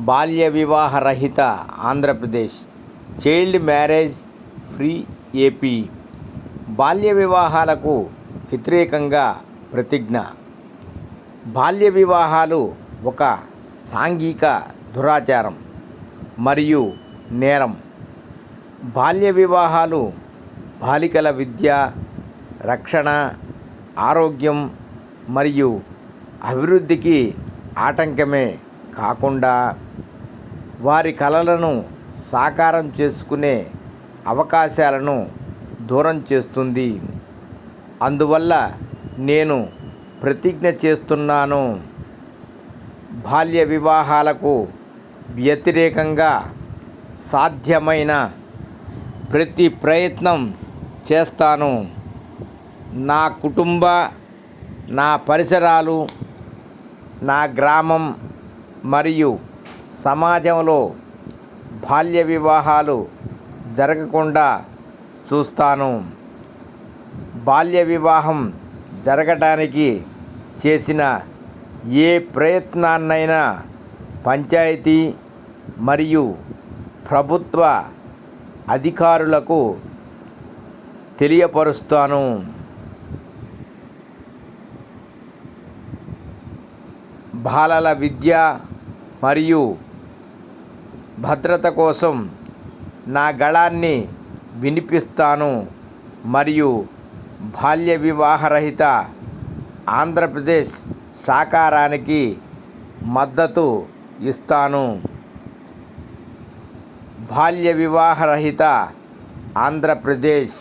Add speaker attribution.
Speaker 1: బాల్య వివాహ రహిత Andhra Pradesh. Child marriage free AP. బాల్య వివాహాలకు వ్యతిరేకంగా ప్రతిజ్ఞ. బాల్య వివాహాలు ఒక సాంఘిక దురాచారం మరియు నేరం. బాల్య వివాహాలు బాలికల విద్య రక్షణ ఆరోగ్యం మరియు అభివృద్ధికి ఆటంకమే కాకుండా వారి కలలను సాకారం చేసుకునే అవకాశాలను దూరం చేస్తుంది. అందువల్ల నేను ప్రతిజ్ఞ చేస్తున్నాను. బాల్య వివాహాలకు వ్యతిరేకంగా సాధ్యమైన ప్రతి ప్రయత్నం చేస్తాను. నా కుటుంబ నా పరిసరాలు నా గ్రామం మరియు సమాజంలో బాల్య వివాహాలు జరగకుండా చూస్తాను. బాల్య వివాహం జరగటానికి చేసిన ఏ ప్రయత్నాన్నైనా పంచాయతీ మరియు ప్రభుత్వ అధికారులకు తెలియపరుస్తాను. బాలల విద్య మరియు భద్రత కోసం నా గళాన్ని వినిపిస్తాను మరియు బాల్య వివాహరహిత ఆంధ్రప్రదేశ్ సాకారానికి మద్దతు ఇస్తాను. బాల్య వివాహరహిత ఆంధ్రప్రదేశ్